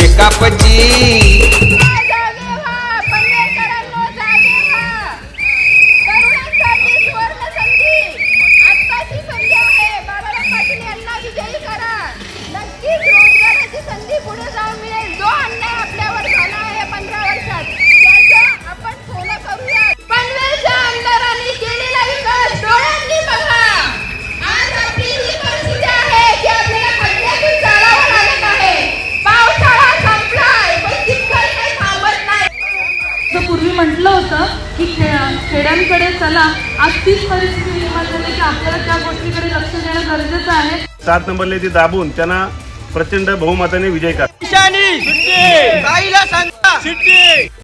Check up a G. जसं पूर्वी म्हटलं होतं की खे खेड्यांकडे चला आज तीच परिस्थिती निर्माण झाली की आपल्याला त्या गोष्टीकडे लक्ष देणं गरजेचं आहे. सात नंबरला ती दाबून त्यांना प्रचंड बहुमताने विजय करा.